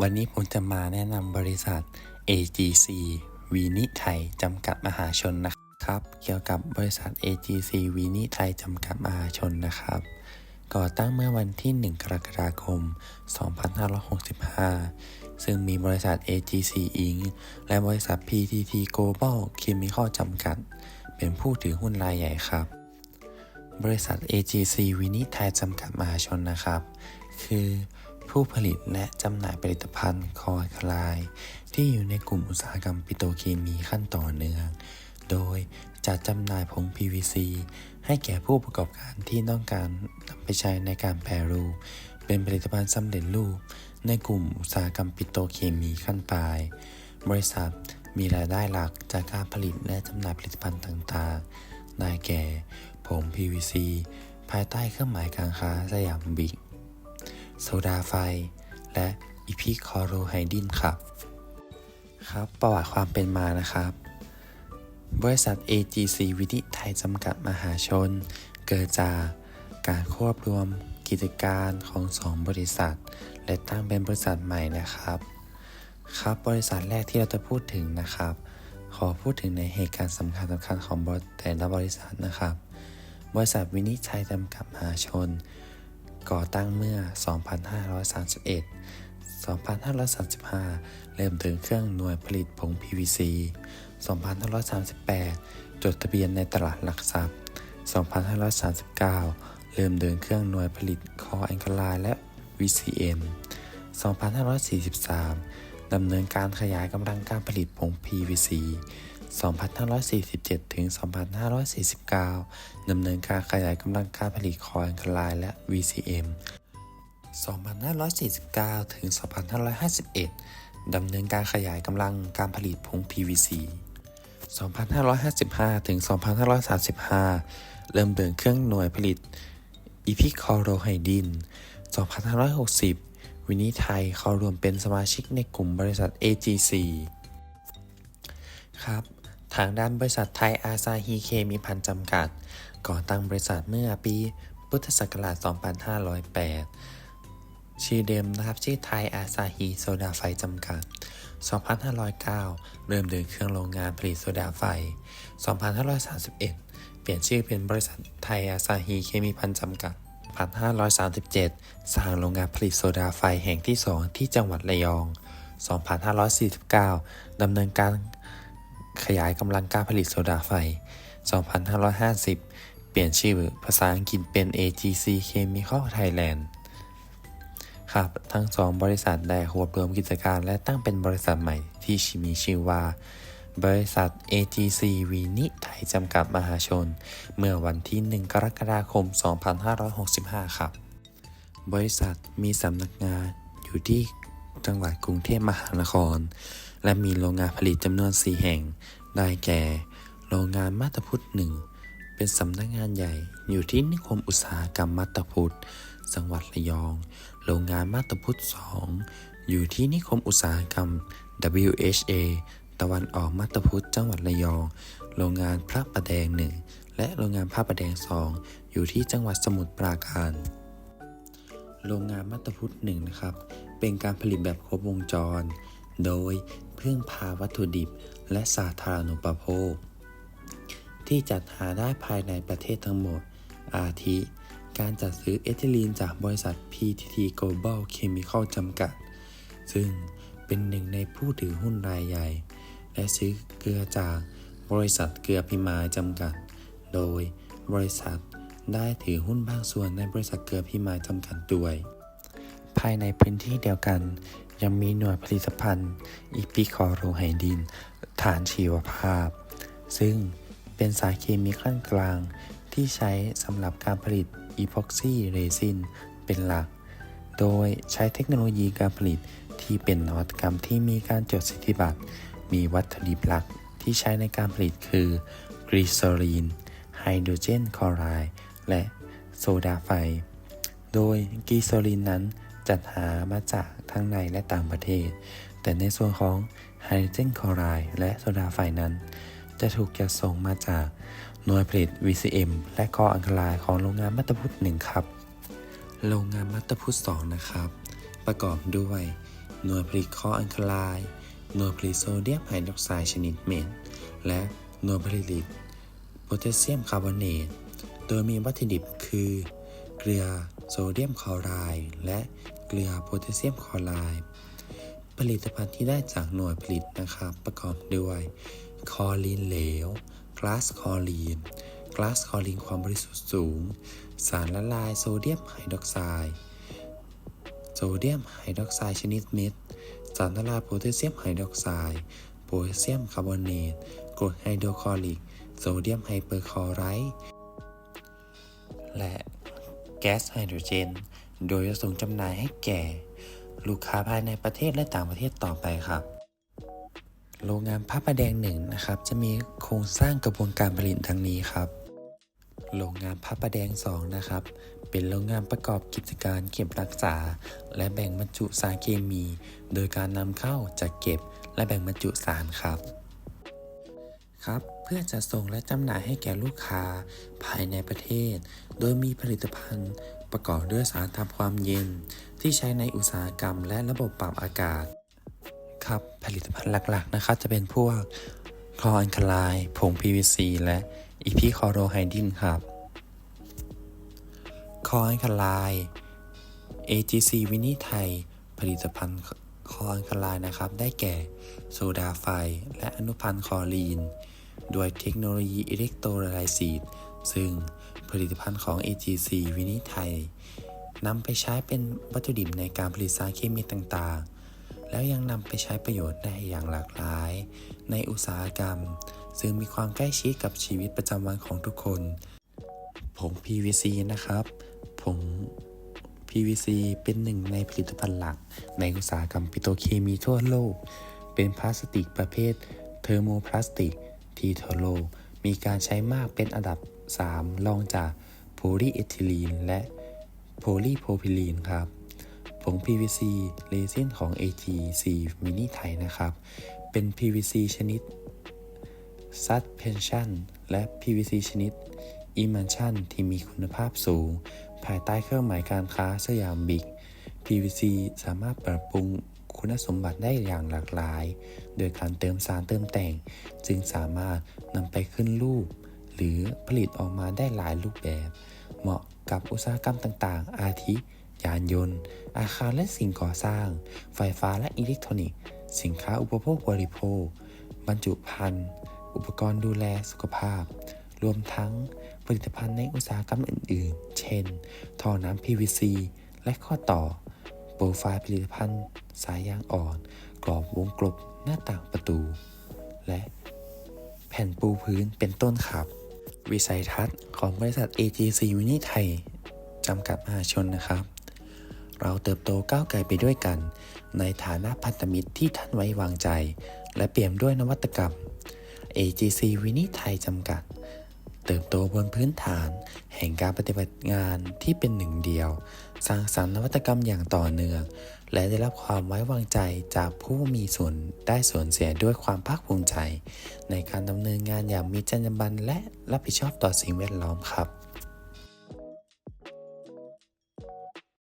วันนี้ผมจะมาแนะนำบริษัท AGC วีนิไทยจำกัดมหาชนนะครับ เกี่ยวกับบริษัท AGC วีนิไทยจำกัดมหาชนนะครับ ก่อตั้งเมื่อวันที่ 1 กรกฎาคม 2565 ซึ่งมีบริษัท AGC Inc. และบริษัท PTT Global Chemical จำกัด เป็นผู้ถือหุ้นรายใหญ่ครับ บริษัท AGC วินิไทยจำกัดมหาชนนะครับ คือ ผู้ผลิตและจำหน่ายผลิตภัณฑ์คอคลาย ที่อยู่ในกลุ่มอุตสาหกรรมปิโตรเคมีขั้นต่อเนื่อง โดยจัดจำหน่ายผง PVC ให้แก่ผู้ประกอบการที่ต้องการนำไปใช้ในการแปรรูป เป็นผลิตภัณฑ์สำเร็จรูป ในกลุ่มอุตสาหกรรมปิโตรเคมีขั้นปลาย บริษัทมีรายได้หลักจากการผลิตและจำหน่ายผลิตภัณฑ์ต่างๆ ได้แก่ผง PVC ภายใต้เครื่องหมายการค้าสยามบิ๊ก โซดาไฟ และอีพิคอโรไฮดินครับ ครับประวัติความเป็นมานะครับ บริษัท AGC วินิไทยจำกัดมหาชน เกิดจากการควบรวมกิจการของสองบริษัท และตั้งเป็นบริษัทใหม่นะครับ ครับบริษัทแรกที่เราจะพูดถึงนะครับ ขอพูดถึงในเหตุการณ์สำคัญสำคัญของบริแต่ละบริษัทนะครับ บริษัทวินิจัยจำกัดมหาชน ก่อตั้งเมื่อ 2531 2535 เริ่มถึงเครื่องหน่วยผลิตผง PVC 2538 จดทะเบียนในตลาดหลักทรัพย์ 2539 เริ่มเดินเครื่องหน่วยผลิตคอแองกลาและ VCM 2543 ดำเนินการขยายกำลังการผลิตผง PVC 2547 ถึง 2549 ดำเนินการขยายกำลังการผลิตคอแองกลาและ VCM 2549 ถึง 2551 ดำเนินการขยายกำลังการผลิตผง PVC 2555 ถึง 2535 เริ่มเดินเครื่องหน่วยผลิตอีพิคอโรไฮดิน 2560 วินิไทยเข้ารวมเป็นสมาชิกในกลุ่มบริษัท AGC ครับ ทางด้านบริษัทไทยอาซาฮีเคมีพันจำกัด ก่อตั้งบริษัทเมื่อปีพุทธศักราช 2508 ชื่อเดิมนะครับชื่อไทยอาซาฮีโซดาไฟจำกัด 2509 เริ่มเดินเครื่องโรงงานผลิตโซดาไฟ 2531 เปลี่ยนชื่อเป็นบริษัทไทยอาซาฮีเคมีพันจำกัด 1537 สร้างโรงงานผลิตโซดาไฟแห่งที่ 2 ที่จังหวัดระยอง 2549 ดำเนินการ ขยายกำลังการผลิตโซดาไฟ 2550 เปลี่ยนชื่อภาษาอังกฤษเป็น AGC Chemical Thailand ครับ ทั้งสองบริษัทได้รวบรวมกิจการและตั้งเป็นบริษัทใหม่ที่มีชื่อว่า บริษัท AGC วีนิไทยจำกัดมหาชน เมื่อวันที่ 1 กรกฎาคม 2565 ครับ บริษัทมีสำนักงานอยู่ที่ จังหวัดกรุงเทพมหานคร และมีโรงงานผลิตจำนวน 4 แห่ง ได้แก่ โรงงานมาตาพุทธหนึ่ง เป็นสำนักงานใหญ่อยู่ที่นิคมอุตสาหกรรมมาตาพุทธจังหวัดระยอง โรงงานมาตาพุทธ2อยู่ที่นิคมอุตสาหกรรม WHA ตะวันออกมาตพุทธจังหวัดระยอง โรงงานพระประแดงหนึ่งและโรงงานพระประแดงสองอยู่ที่จังหวัดสมุทรปราการ โรงงานมัตตพุทธหนึ่งนะครับ เป็นการผลิตแบบครบวงจร โดยพึ่งพาวัตถุดิบและสาธารณูปโภค ที่จัดหาได้ภายในประเทศทั้งหมด อาทิ การจัดซื้อเอทิลีนจากบริษัท PTT Global Chemical จำกัด ซึ่งเป็นหนึ่งในผู้ถือหุ้นรายใหญ่ และซื้อเกลือจากบริษัทเกลือพิมายจำกัด โดยบริษัทได้ถือหุ้นบางส่วนในบริษัทเกลือพิมายจำกัดด้วย ภายในพื้นที่เดียวกัน ยังมีหน่วยผลิตภัณฑ์อีพิคอโรไฮดิน ฐานชีวภาพ ซึ่งเป็นสารเคมีขั้นกลางที่ใช้สำหรับการผลิตอีพ็อกซี่เรซินเป็นหลัก โดยใช้เทคโนโลยีการผลิตที่เป็นนวัตกรรมที่มีการจดสิทธิบัตร มีวัตถุดิบหลักที่ใช้ในการผลิตคือกรีซอรีน ไฮโดรเจนคลอไรด์ และโซดาไฟ โดยกรีซอรีนนั้น จัดหามาจากทั้งในและต่างประเทศ แต่ในส่วนของไฮโดรเจนคลอไรด์และโซดาไฟนั้น จะถูกจัดส่งมาจากหน่วยผลิต VCM และคออังคลายของโรงงานมัตตพุทธหนึ่งครับ โรงงานมัตตพุทธ2นะครับ ประกอบด้วย หน่วยผลิตคออัลคาไลน์หน่วยผลิตโซเดียมไฮดรอกไซด์ชนิดเม็นและหน่วยผลิตโพแทสเซียมคาร์บอเนต โดยมีวัตถุดิบคือ เกลือ โซเดียมคลอไรด์และเกลือโพแทสเซียมคลอไรด์ผลิตภัณฑ์ที่ได้จากหน่วยผลิตนะครับ ประกอบด้วยคอรีนเหลวกลาสคอรีนกลาสคอรีนความบริสุทธิ์สูง สารละลายโซเดียมไฮดรอกไซด์โซเดียมไฮดรอกไซด์ชนิดเม็ด สารละลายโพแทสเซียมไฮดรอกไซด์โพแทสเซียมคาร์บอเนตกรดไฮโดรคลอริก โซเดียมไฮเปอร์คลอไรด์และ แก๊สไฮโดรเจน โดยจะส่งจำหน่ายให้แก่ ลูกค้าภายในประเทศและต่างประเทศต่อไปครับ โรงงานพระประแดงหนึ่งนะครับ จะมีโครงสร้างกระบวนการผลิตดังนี้ครับ โรงงานพระประแดงสองนะครับ เป็นโรงงานประกอบกิจการเก็บรักษา และแบ่งบรรจุสารเคมี โดยการนำเข้าจากเก็บและแบ่งบรรจุสารครับครับ พื่อจะส่งและจำหน่ายให้แก่ลูกค้าภายในประเทศ โดยมีผลิตภัณฑ์ประกอบด้วยสารทำความเย็น ที่ใช้ในอุตสาหกรรมและระบบปรับอากาศ ครับผลิตภัณฑ์หลักๆนะครับจะเป็นพวกคลออัลคาไลน์ผง PVC และอีพีคอโรไฮดินครับ คลออัลคาไลน์ AGC วินิไทย ผลิตภัณฑ์คลออัลคาไลน์นะครับ ได้แก่ โซดาไฟ และอนุพันธ์คลอรีน ด้วยเทคโนโลยีอิเล็กโทรไลซิสซึ่งผลิตภัณฑ์ของ AGC วินิไทยนำไปใช้เป็นวัตถุดิบในการผลิตสารเคมีต่างๆ แล้วยังนำไปใช้ประโยชน์ได้อย่างหลากหลาย ในอุตสาหกรรม ซึ่งมีความใกล้ชิดกับชีวิตประจำวันของทุกคน ผง PVC นะครับผง PVC เป็นหนึ่งในผลิตภัณฑ์หลัก ในอุตสาหกรรมปิโตรเคมีทั่วโลก เป็นพลาสติกประเภทเทอร์โมพลาสติก ที่ทั่วโลมีการใช้มากเป็นอันดับ 3 รองจากโพลีเอทิลีนและโพลีโพพิลีนครับผง PVC เรซินของ AGC มินิไทยนะครับ เป็น PVC ชนิด Suspension และ PVC ชนิด Emulsion ที่มีคุณภาพสูง ภายใต้เครื่องหมายการค้าสยามบิ๊ก PVC สามารถปรับปรุง คุณสมบัติได้อย่างหลากหลาย โดยการเติมสารเติมแต่ง จึงสามารถนำไปขึ้นรูป หรือผลิตออกมาได้หลายรูปแบบ เหมาะกับอุตสาหกรรมต่างๆ อาทิ ยานยนต์ อาคารและสิ่งก่อสร้าง ไฟฟ้าและอิเล็กทรอนิกส์ สินค้าอุปโภคบริโภค บรรจุภัณฑ์ อุปกรณ์ดูแลสุขภาพ รวมทั้งผลิตภัณฑ์ในอุตสาหกรรมอื่น ๆ เช่น ท่อน้ำ PVC และข้อต่อ โปรไฟล์ผลิตภัณฑ์ สายยางอ่อน กรอบวงกลมหน้าต่างประตู และแผ่นปูพื้นเป็นต้นครับ วิสัยทัศน์ของบริษัท AGC วินิไทยจำกัดมหาชนนะครับ เราเติบโตก้าวไกลไปด้วยกัน ในฐานะพันธมิตรที่ท่านไว้วางใจ และเปี่ยมด้วยนวัตกรรม AGC วินิไทยจำกัด เติบโตบนพื้นฐาน แห่งการปฏิบัติงานที่เป็นหนึ่งเดียว สร้างสรรค์นวัตกรรมอย่างต่อเนื่อง และได้รับความไว้วางใจจากผู้มีส่วนได้ส่วนเสียด้วยความภาคภูมิใจ ในการดำเนินงานอย่างมีจรรยาบรรณและรับผิดชอบต่อสิ่งแวดล้อมครับ